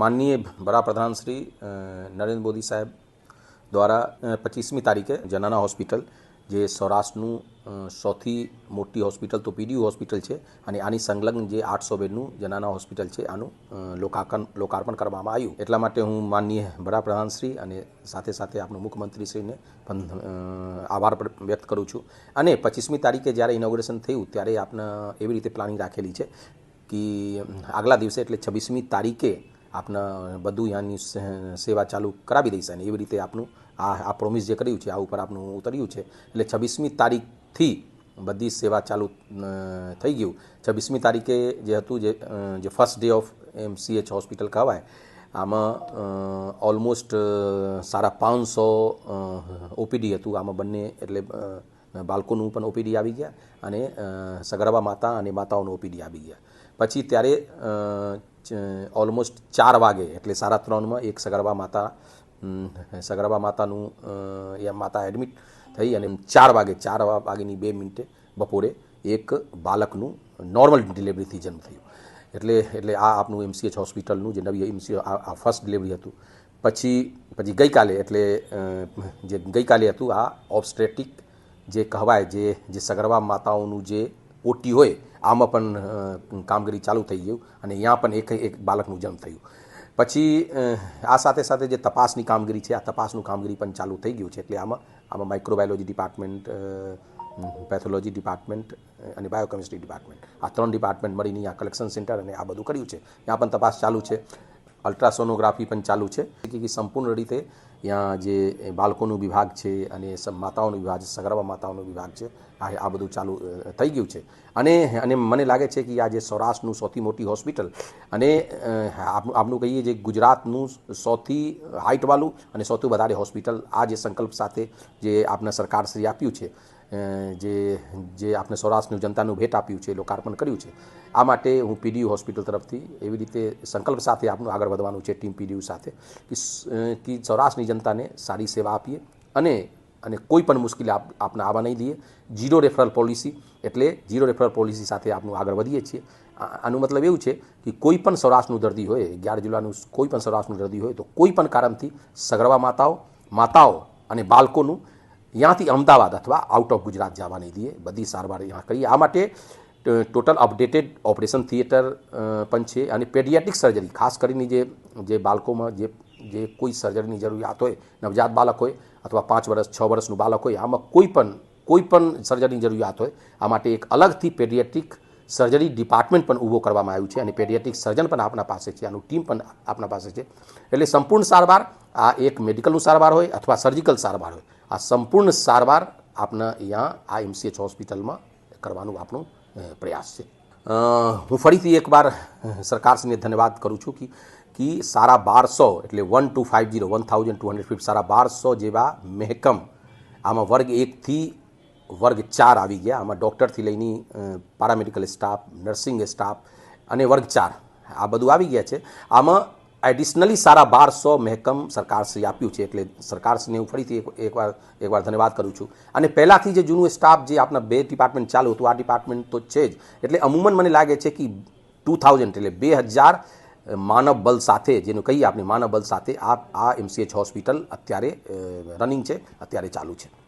માનનીય વડાપ્રધાન શ્રી નરેન્દ્ર મોદી સાહેબ દ્વારા પચીસમી તારીખે જનાના હોસ્પિટલ જે સૌરાષ્ટ્રનું સૌથી મોટી હોસ્પિટલ તો પીડીયુ હોસ્પિટલ છે અને આની સંલગ્ન જે આઠસો બેડનું જનાના હોસ્પિટલ છે આનું લોકાર્પણ લોકાર્પણ કરવામાં આવ્યું એટલા માટે હું માનનીય વડાપ્રધાનશ્રી અને સાથે સાથે આપણું મુખ્યમંત્રીશ્રીને પણ આભાર વ્યક્ત કરું છું. અને પચીસમી તારીખે જ્યારે ઇનોગ્રેશન થયું, ત્યારે આપણે એવી રીતે પ્લાનિંગ રાખેલી છે કે આગલા દિવસે, એટલે છવ્વીસમી તારીખે આપને બધું ત્યાંની સે- સેવા ચાલુ કરાવી દઈશ અને એવી રીતે આપનું આ આ પ્રોમિસ જે કર્યું છે, આ ઉપર આપનું ઉતર્યું છે. એટલે છવ્વીસમી તારીખથી બધી સેવા ચાલુ થઈ ગયું. છવ્વીસમી તારીખે જે હતું, જે જે first day of M CH hospital કહેવાય, આમાં ઓલમોસ્ટ સાડા પાંચસો ઓપીડી હતું. આમાં બંને એટલે બાળકોનું પણ ઓપીડી આવી ગયા અને સગર્ભા માતા અને માતાઓનું ઓપીડી આવી ગયા. પછી ત્યારે ઓલમોસ્ટ ચાર વાગે, એટલે સાડા ત્રણમાં એક સગર્ભા માતા સગર્ભા માતાનું એ માતા એડમિટ થઈ અને ચાર વાગે, ચાર વા- વાગ્યાની બે મિનિટે બપોરે એક બાળકનું નોર્મલ ડિલિવરીથી જન્મ થયું. એટલે એટલે આ આપનું એમસીએચ હોસ્પિટલનું જે નવી એમસી આ ફર્સ્ટ ડિલિવરી હતું. પછી પછી ગઈકાલે, એટલે જે ગઈકાલે હતું આ ઓબસ્ટ્રેટિક જે કહેવાય, જે જે સગર્ભા માતાઓનું જે ઓટી હોય, આમાં પણ કામગીરી ચાલુ થઈ ગયું અને અહીંયા પણ એક એક બાળકનું જન્મ થયું. પછી આ સાથે સાથે જે તપાસની કામગીરી છે, આ તપાસનું કામગીરી પણ ચાલુ થઈ ગયું છે એટલે આમાં આમાં માઇક્રોબાયોલોજી ડિપાર્ટમેન્ટ પેથોલોજી ડિપાર્ટમેન્ટ અને બાયોકેમિસ્ટ્રી ડિપાર્ટમેન્ટ આ ત્રણ ડિપાર્ટમેન્ટ મળીને આ કલેક્શન સેન્ટર અને આ બધું કર્યું છે. ત્યાં પણ તપાસ ચાલુ છે. અલ્ટ્રાસોનોગ્રાફી પણ ચાલુ છે. કે સંપૂર્ણ રીતે ત્યાં જે બાળકોનું વિભાગ છે અને માતાઓનો વિભાગ સગર્ભા માતાઓનો વિભાગ છે, આ બધું ચાલુ થઈ ગયું છે. અને અને મને લાગે છે કે આ જે સૌરાષ્ટ્રનું સૌથી મોટી હોસ્પિટલ અને આપનું કહીએ જે ગુજરાતનું સૌથી હાઇટવાળું અને સૌથી વધારે હોસ્પિટલ આ જે સંકલ્પ સાથે જે આપના સરકારશ્રી આપ્યું છે જે જે આપણે સૌરાષ્ટ્રની જનતાનું ભેટ આપ્યું છે, લોકાર્પણ કર્યું છે, આ માટે હું પીડીયુ હોસ્પિટલ તરફથી એવી રીતે સંકલ્પ સાથે આપણું આગળ વધવાનું છે, ટીમ પીડીયુ સાથે, કે સૌરાષ્ટ્રની જનતાને સારી સેવા આપીએ અને અને કોઈ પણ મુશ્કેલી આપ આપણે આવવા નહીં દઈએ જીરો રેફરલ પોલિસી એટલે જીરો રેફરલ પોલિસી સાથે આપણું આગળ વધીએ છીએ. આનું મતલબ એવું છે કે કોઈ પણ સૌરાષ્ટ્રનું દર્દી હોય, અગિયાર જિલ્લાનું કોઈ પણ સૌરાષ્ટ્રનું દર્દી હોય, તો કોઈ પણ કારણથી સગર્ભા માતાઓ માતાઓ અને બાળકોનું ત્યાંથી અમદાવાદ અથવા આઉટ ઓફ ગુજરાત જવા નહીં દઈએ બધી સારવાર અહીંયા કરીએ. આ માટે ટોટલ અપડેટેડ ઓપરેશન થિયેટર પણ છે અને પેડિયાટિક સર્જરી ખાસ કરીને જે જે બાળકોમાં જે જે કોઈ સર્જરીની જરૂરિયાત હોય, નવજાત બાળક હોય અથવા પાંચ વર્ષ છ વર્ષનું બાળક હોય, આમાં કોઈ પણ કોઈ પણ સર્જરીની જરૂરિયાત હોય, આ માટે એક અલગથી પેડિયાટ્રિક સર્જરી ડિપાર્ટમેન્ટ પણ ઊભો કરવામાં આવ્યું છે અને પેડિયાટિક સર્જન પણ આપણા પાસે છે. આનું ટીમ પણ આપણા પાસે છે. એટલે સંપૂર્ણ સારવાર, આ એક મેડિકલનું સારવાર હોય અથવા સર્જિકલ સારવાર હોય, આ સંપૂર્ણ સારવાર આપણે અહીંયા આ એમસીએચ હોસ્પિટલમાં કરવાનું આપણો પ્રયાસ છે. હું ફરીથી એકવાર સરકારશ્રીને ધન્યવાદ કરું છું કે કે સારા બારસો એટલે one two five zero one thousand two hundred fifty સાડા બારસો જેવા મહેકમ આમાં વર્ગ એકથી વર્ગ ચાર આવી ગયા. આમાં ડૉક્ટરથી લઈને પારામેડિકલ સ્ટાફ, નર્સિંગ સ્ટાફ અને વર્ગ ચાર આ બધું આવી ગયા છે. આમાં એડિશનલી સારા બારસો મહેકમ સરકારશ્રી આપ્યું છે. એટલે સરકારશ્રીને હું ફરીથી એકવાર એકવાર ધન્યવાદ કરું છું. અને પહેલાંથી જે જૂનું સ્ટાફ જે આપણા બે ડિપાર્ટમેન્ટ ચાલુ હતું, આ ડિપાર્ટમેન્ટ તો છે જ. એટલે અમુમન મને લાગે છે કે ટુ થાઉઝન્ડ એટલે બે હજાર માનવ બલ સાથે, જેનું કહીએ આપણે માનવ બલ સાથે આ આ એમસીએચ હોસ્પિટલ અત્યારે રનિંગ છે, અત્યારે ચાલુ છે.